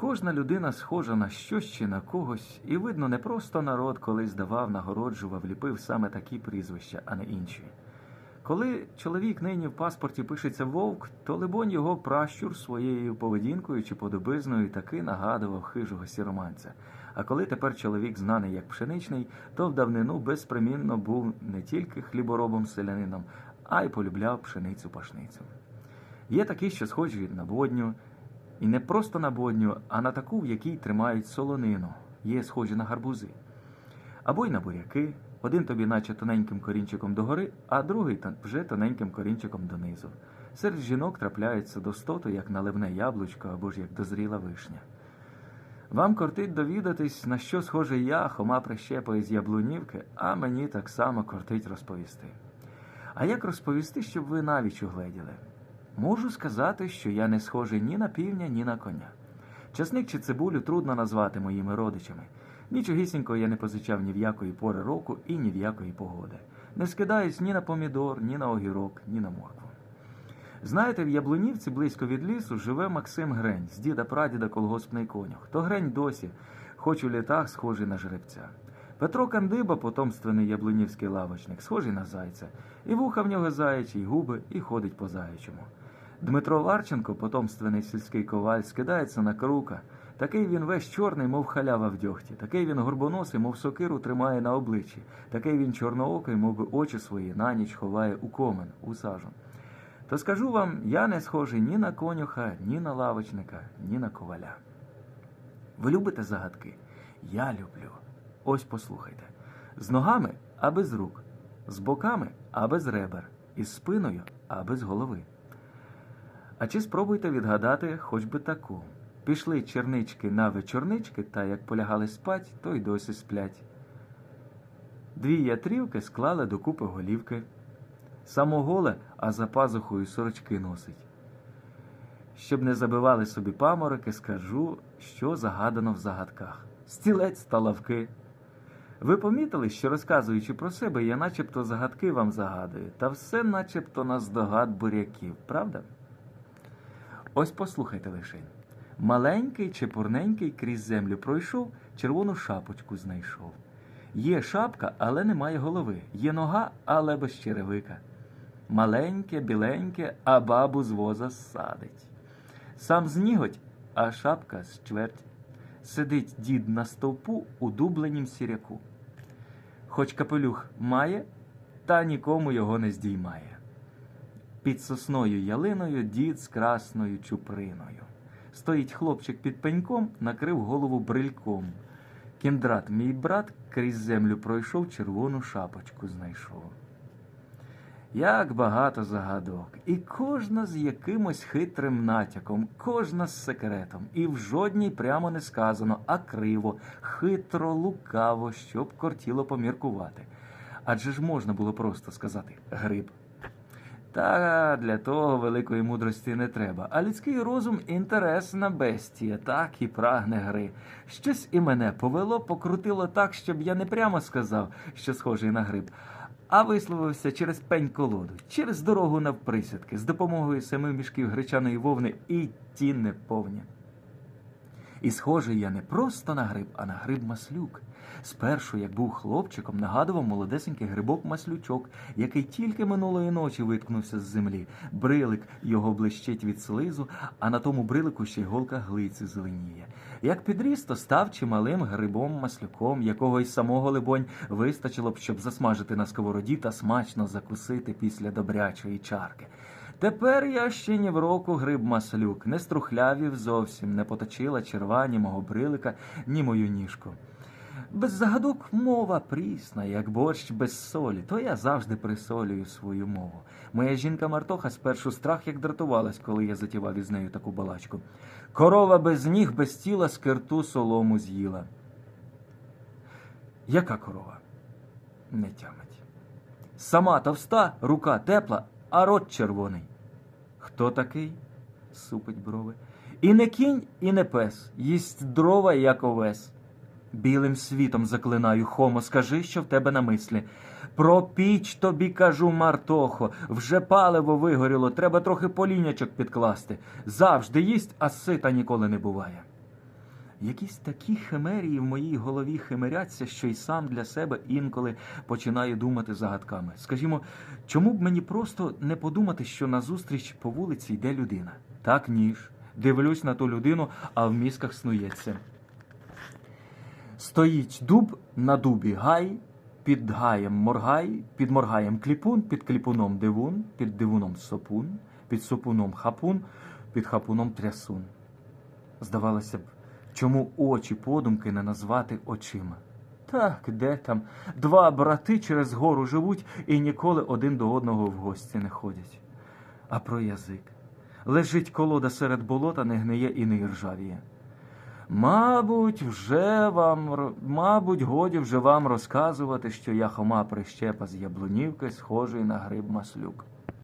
Кожна людина схожа на щось чи на когось, і видно, не просто народ колись давав, нагороджував, ліпив саме такі прізвища, а не інші. Коли чоловік нині в паспорті пишеться вовк, то либонь його пращур своєю поведінкою чи подобизною таки нагадував хижого сіроманця. А коли тепер чоловік знаний як пшеничний, то в давнину безпримінно був не тільки хліборобом селянином, а й полюбляв пшеницю пашницю. Є такі, що схожі на бодню, і не просто на бодню, а на таку, в якій тримають солонину, є схожі на гарбузи. Або й на буряки, один тобі наче тоненьким корінчиком догори, а другий вже тоненьким корінчиком донизу. Серед жінок трапляються достоту, як наливне яблучко або ж як дозріла вишня. Вам кортить довідатись, на що схоже я, Хома Прищепа із Яблунівки, а мені так само кортить розповісти. А як розповісти, щоб ви навіч угледіли? Можу сказати, що я не схожий ні на півня, ні на коня. Часник чи цибулю трудно назвати моїми родичами. Нічогісінько я не позичав ні в якої пори року і ні в якої погоди. Не скидаюсь ні на помідор, ні на огірок, ні на моркву. Знаєте, в Яблунівці близько від лісу живе Максим Грень, з діда прадіда колгоспний конюх. То Грень досі, хоч у літах схожий на жеребця. Петро Кандиба, потомственний яблунівський лавочник, схожий на зайця. І вуха в нього заячі, і губи, і ходить по заячому. Дмитро Варченко, потомственний сільський коваль, скидається на крука. Такий він весь чорний, мов халява в дьогті. Такий він горбоносий, мов сокиру тримає на обличчі. Такий він чорноокий, мов би очі свої на ніч ховає у комен, у сажу. То скажу вам, я не схожий ні на конюха, ні на лавочника, ні на коваля. Ви любите загадки? Я люблю. Ось послухайте. З ногами, а без рук, з боками, а без ребер, із спиною, а без голови. А чи спробуйте відгадати хоч би таку? Пішли чернички на вечорнички, та як полягали спать, то й досі сплять. Дві ятрівки склали докупи голівки. Самоголе, а за пазухою сорочки носить. Щоб не забивали собі памороки, скажу, що загадано в загадках. Стілець та лавки. Ви помітили, що розказуючи про себе, я начебто загадки вам загадую, та все начебто на здогад буряків, правда? Ось послухайте лишень. Маленький чепурненький крізь землю пройшов, червону шапочку знайшов. Є шапка, але немає голови. Є нога, але без черевика. Маленьке, біленьке, а бабу з воза садить. Сам з ніготь, а шапка з чверть. Сидить дід на стовпу у дубленім сіряку. Хоч капелюх має, та нікому його не здіймає. Під сосною ялиною дід з красною чуприною. Стоїть хлопчик під пеньком, накрив голову брильком. Кіндрат, мій брат, крізь землю пройшов, червону шапочку знайшов. Як багато загадок, і кожна з якимось хитрим натяком, кожна з секретом, і в жодній прямо не сказано, а криво, хитро, лукаво, щоб кортіло поміркувати. Адже ж можна було просто сказати гриб. Та для того великої мудрості не треба. А людський розум інтересна бестія, так і прагне гри. Щось і мене повело, покрутило так, щоб я не прямо сказав, що схожий на гриб, а висловився через пень колоду, через дорогу навприсядки, з допомогою семи мішків гречаної вовни і ті не повні. І схожий я не просто на гриб, а на гриб маслюк. Спершу, як був хлопчиком, нагадував молодесенький грибок маслючок, який тільки минулої ночі виткнувся з землі. Брилик його блищить від слизу, а на тому брилику ще й голка глиці зеленіє. Як підріс, то став чималим грибом-маслюком, якого й самого, либонь, вистачило б, щоб засмажити на сковороді та смачно закусити після добрячої чарки. Тепер я ще ні в року гриб маслюк, не струхлявів зовсім, не поточила черва ні мого брилика, ні мою ніжку. Без загадок мова прісна, як борщ без солі, то я завжди присолюю свою мову. Моя жінка Мартоха спершу страх як дратувалась, коли я затівав із нею таку балачку. Корова без ніг, без тіла скирту солому з'їла. Яка корова? Не тямить. Сама товста, рука тепла, а рот червоний. Хто такий? супить брови. І не кінь, і не пес, їсть дрова, як овес. Білим світом заклинаю, Хомо, скажи, що в тебе на мислі. Про піч тобі кажу, Мартохо, вже паливо вигоріло, треба трохи полінячок підкласти. Завжди їсть, а сита ніколи не буває. Якісь такі химерії в моїй голові химеряться, що й сам для себе інколи починаю думати загадками. Скажімо, чому б мені просто не подумати, що назустріч по вулиці йде людина? Так ніж. Дивлюсь на ту людину, а в мізках снується. Стоїть дуб на дубі гай, під гаєм моргай, під моргаєм кліпун, під кліпуном дивун, під дивуном сопун, під сопуном хапун, під хапуном трясун. Здавалося б, чому очі подумки не назвати очима? Так, де там? Два брати через гору живуть і ніколи один до одного в гості не ходять. А про язик. Лежить колода серед болота, не гниє і не іржавіє. Мабуть, вже вам, мабуть, годі вже вам розказувати, що я Хома прищепа з Яблунівки, схожий на гриб маслюк.